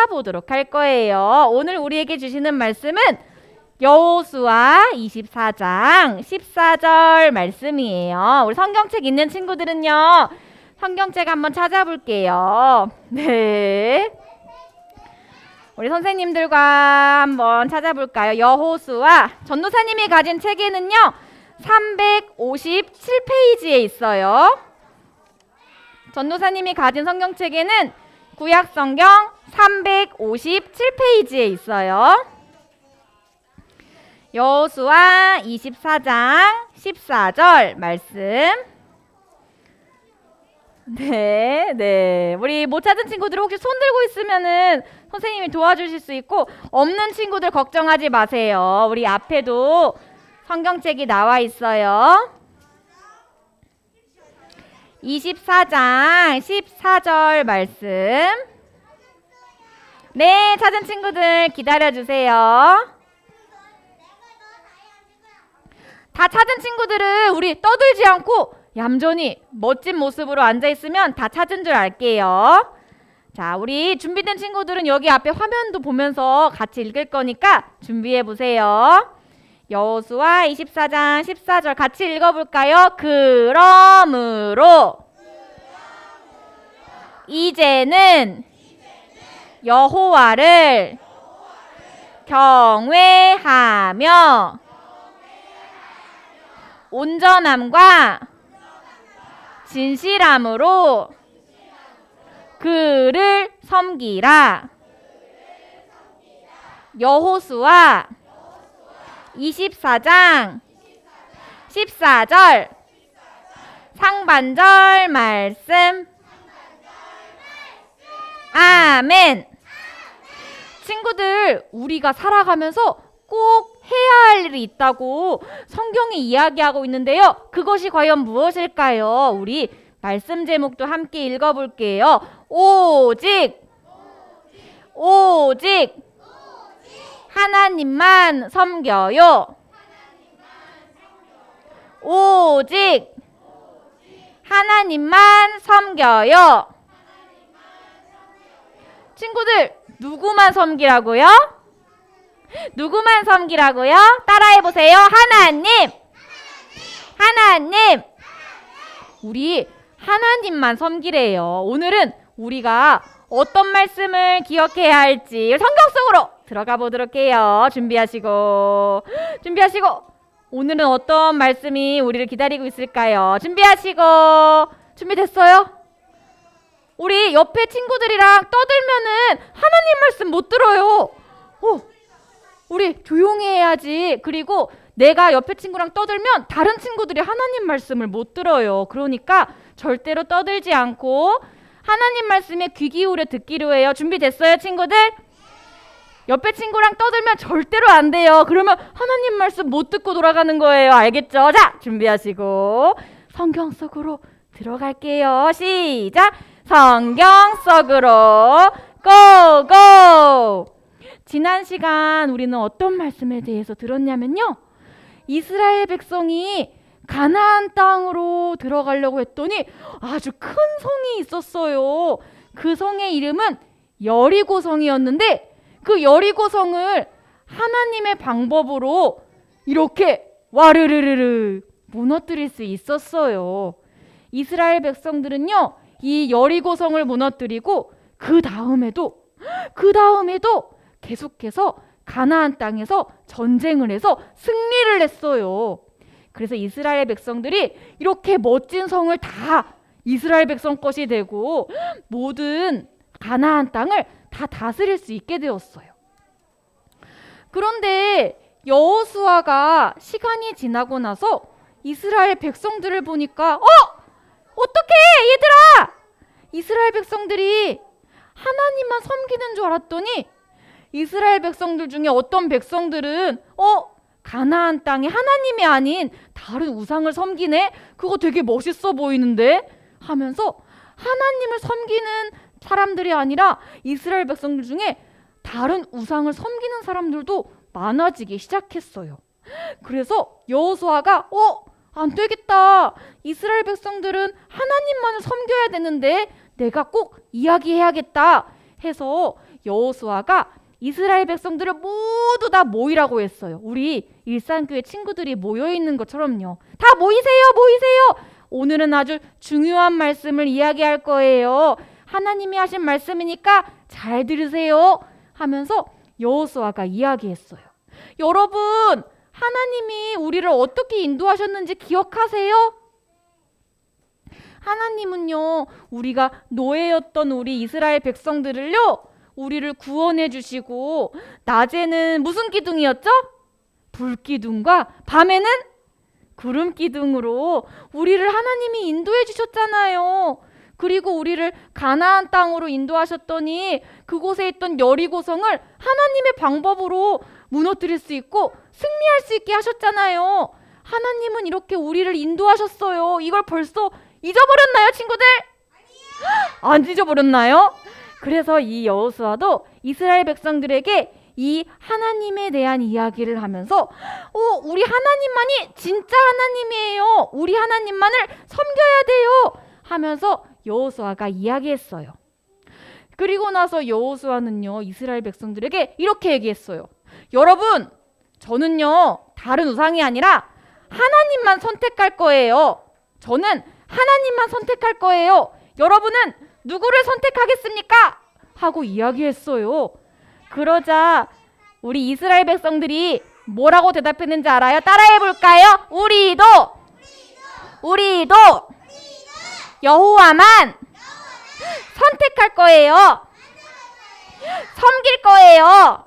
찾아보도록 할 거예요. 오늘 우리에게 주시는 말씀은 여호수아 24장 14절 말씀이에요. 우리 성경책 있는 친구들은요. 성경책 한번 찾아볼게요. 네. 우리 선생님들과 한번 찾아볼까요? 여호수아 전도사님이 가진 책에는요. 357페이지에 있어요. 전도사님이 가진 성경책에는 구약 성경 357페이지에 있어요. 여호수아 24장 14절 말씀. 네, 네. 우리 못 찾은 친구들 혹시 손 들고 있으면은 선생님이 도와주실 수 있고 없는 친구들 걱정하지 마세요. 우리 앞에도 성경책이 나와 있어요. 24장 14절 말씀. 네, 찾은 친구들 기다려 주세요. 다 찾은 친구들은 우리 떠들지 않고 얌전히 멋진 모습으로 앉아 있으면 다 찾은 줄 알게요. 자, 우리 준비된 친구들은 여기 앞에 화면도 보면서 같이 읽을 거니까 준비해 보세요. 여호수아 24장 14절 같이 읽어 볼까요? 그러므로 이제는 여호와를 경외하며 온전함과 진실함으로 그를 섬기라. 여호수아 24장 14절 상반절 말씀 아멘. 친구들, 우리가 살아가면서 꼭 해야 할 일이 있다고 성경이 이야기하고 있는데요. 그것이 과연 무엇일까요? 우리 말씀 제목도 함께 읽어볼게요. 오직, 오직, 하나님만 섬겨요. 오직, 하나님만 섬겨요. 친구들, 누구만 섬기라고요? 누구만 섬기라고요? 따라해 보세요. 하나님. 하나님. 우리 하나님만 섬기래요. 오늘은 우리가 어떤 말씀을 기억해야 할지 성경 속으로 들어가 보도록 해요. 준비하시고 준비하시고 오늘은 어떤 말씀이 우리를 기다리고 있을까요? 준비하시고 준비됐어요? 우리 옆에 친구들이랑 떠들면은 하나님 말씀 못 들어요. 어, 우리 조용히 해야지. 그리고 내가 옆에 친구랑 떠들면 다른 친구들이 하나님 말씀을 못 들어요. 그러니까 절대로 떠들지 않고 하나님 말씀에 귀 기울여 듣기로 해요. 준비됐어요, 친구들? 옆에 친구랑 떠들면 절대로 안 돼요. 그러면 하나님 말씀 못 듣고 돌아가는 거예요. 알겠죠? 자, 준비하시고 성경 속으로 들어갈게요. 시작. 성경 속으로 고고. 지난 시간 우리는 어떤 말씀에 대해서 들었냐면요. 이스라엘 백성이 가나안 땅으로 들어가려고 했더니 아주 큰 성이 있었어요. 그 성의 이름은 여리고 성이었는데 그 여리고 성을 하나님의 방법으로 이렇게 와르르르르 무너뜨릴 수 있었어요. 이스라엘 백성들은요, 이 여리고 성을 무너뜨리고 그 다음에도 그 다음에도 계속해서 가나안 땅에서 전쟁을 해서 승리를 했어요. 그래서 이스라엘 백성들이 이렇게 멋진 성을 다 이스라엘 백성 것이 되고 모든 가나안 땅을 다 다스릴 수 있게 되었어요. 그런데 여호수아가 시간이 지나고 나서 이스라엘 백성들을 보니까 어 이스라엘 백성들이 하나님만 섬기는 줄 알았더니 이스라엘 백성들 중에 어떤 백성들은 어 가나안 땅에 하나님이 아닌 다른 우상을 섬기네 그거 되게 멋있어 보이는데 하면서 하나님을 섬기는 사람들이 아니라 이스라엘 백성들 중에 다른 우상을 섬기는 사람들도 많아지기 시작했어요. 그래서 여호수아가 어, 안 되겠다. 이스라엘 백성들은 하나님만을 섬겨야 되는데 내가 꼭 이야기해야겠다 해서 여호수아가 이스라엘 백성들을 모두 다 모이라고 했어요. 우리 일산교회 친구들이 모여 있는 것처럼요. 다 모이세요, 모이세요. 오늘은 아주 중요한 말씀을 이야기할 거예요. 하나님이 하신 말씀이니까 잘 들으세요. 하면서 여호수아가 이야기했어요. 여러분, 하나님이 우리를 어떻게 인도하셨는지 기억하세요? 하나님은요, 우리가 노예였던 우리 이스라엘 백성들을요, 우리를 구원해 주시고, 낮에는 무슨 기둥이었죠? 불기둥과 밤에는 구름 기둥으로 우리를 하나님이 인도해 주셨잖아요. 그리고 우리를 가나안 땅으로 인도하셨더니 그곳에 있던 여리고성을 하나님의 방법으로 무너뜨릴 수 있고 승리할 수 있게 하셨잖아요. 하나님은 이렇게 우리를 인도하셨어요. 이걸 벌써 잊어버렸나요, 친구들? 안 잊어버렸나요? 그래서 이 여호수아도 이스라엘 백성들에게 이 하나님에 대한 이야기를 하면서 오, 우리 하나님만이 진짜 하나님이에요. 우리 하나님만을 섬겨야 돼요. 하면서 여호수아가 이야기했어요. 그리고 나서 여호수아는요 이스라엘 백성들에게 이렇게 얘기했어요. 여러분, 저는요 다른 우상이 아니라 하나님만 선택할 거예요. 저는 하나님만 선택할 거예요. 여러분은 누구를 선택하겠습니까? 하고 이야기했어요. 그러자 우리 이스라엘 백성들이 뭐라고 대답했는지 알아요? 따라해 볼까요? 우리도 우리도 여호와만 선택할 거예요. 섬길 거예요.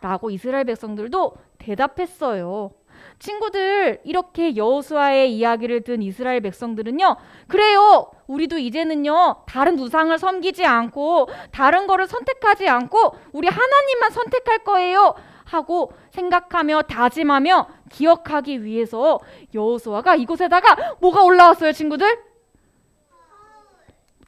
라고 이스라엘 백성들도 대답했어요. 친구들 이렇게 여호수아의 이야기를 든 이스라엘 백성들은요. 그래요. 우리도 이제는요. 다른 우상을 섬기지 않고 다른 거를 선택하지 않고 우리 하나님만 선택할 거예요. 하고 생각하며 다짐하며 기억하기 위해서 여호수아가 이곳에다가 뭐가 올라왔어요, 친구들?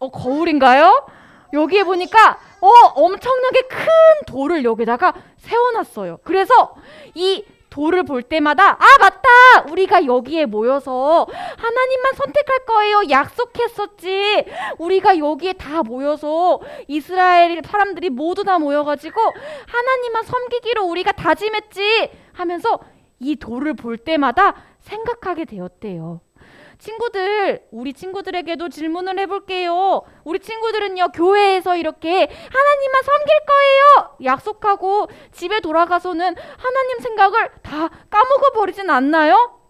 어, 거울인가요? 여기에 보니까 어, 엄청나게 큰 돌을 여기다가 세워놨어요. 그래서 이 돌을 볼 때마다 아 맞다! 우리가 여기에 모여서 하나님만 선택할 거예요. 약속했었지. 우리가 여기에 다 모여서 이스라엘 사람들이 모두 다 모여가지고 하나님만 섬기기로 우리가 다짐했지 하면서 이 돌을 볼 때마다 생각하게 되었대요. 친구들, 우리 친구들에게도 질문을 해볼게요. 우리 친구들은요, 교회에서 이렇게 하나님만 섬길 거예요! 약속하고 집에 돌아가서는 하나님 생각을 다 까먹어 버리진 않나요?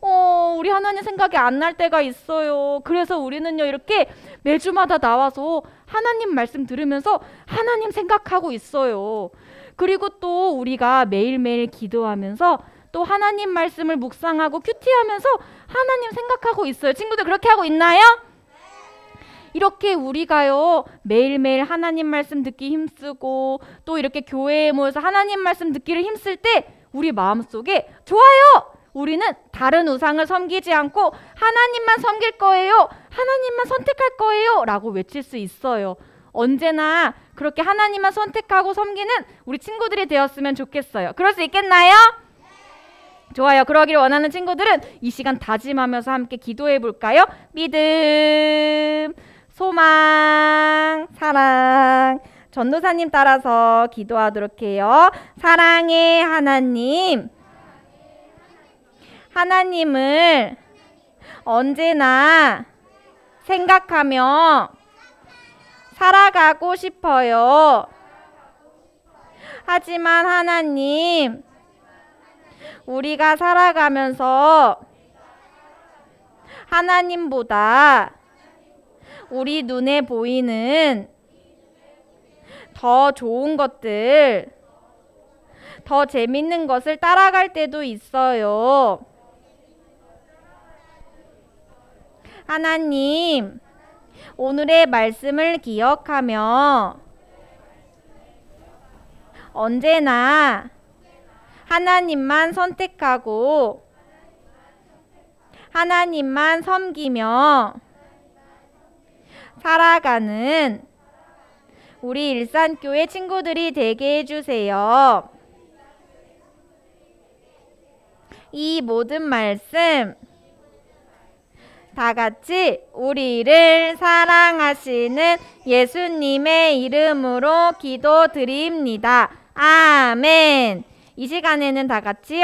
어, 우리 하나님 생각이 안 날 때가 있어요. 그래서 우리는요, 이렇게 매주마다 나와서 하나님 말씀 들으면서 하나님 생각하고 있어요. 그리고 또 우리가 매일매일 기도하면서 또 하나님 말씀을 묵상하고 큐티하면서 하나님 생각하고 있어요. 친구들 그렇게 하고 있나요? 이렇게 우리가요 매일매일 하나님 말씀 듣기 힘쓰고 또 이렇게 교회에 모여서 하나님 말씀 듣기를 힘쓸 때 우리 마음속에 좋아요. 우리는 다른 우상을 섬기지 않고 하나님만 섬길 거예요. 하나님만 선택할 거예요. 라고 외칠 수 있어요. 언제나 그렇게 하나님만 선택하고 섬기는 우리 친구들이 되었으면 좋겠어요. 그럴 수 있겠나요? 좋아요. 그러기를 원하는 친구들은 이 시간 다짐하면서 함께 기도해 볼까요? 믿음, 소망, 사랑. 전도사님 따라서 기도하도록 해요. 사랑의 하나님. 하나님을 언제나 생각하며 살아가고 싶어요. 하지만 하나님, 우리가 살아가면서 하나님보다 우리 눈에 보이는 더 좋은 것들, 더 재밌는 것을 따라갈 때도 있어요. 하나님, 오늘의 말씀을 기억하며 언제나 하나님만 선택하고 하나님만 섬기며 살아가는 우리 일산교회 친구들이 되게 해주세요. 이 모든 말씀 다 같이 우리를 사랑하시는 예수님의 이름으로 기도드립니다. 아멘. 이 시간에는 다 같이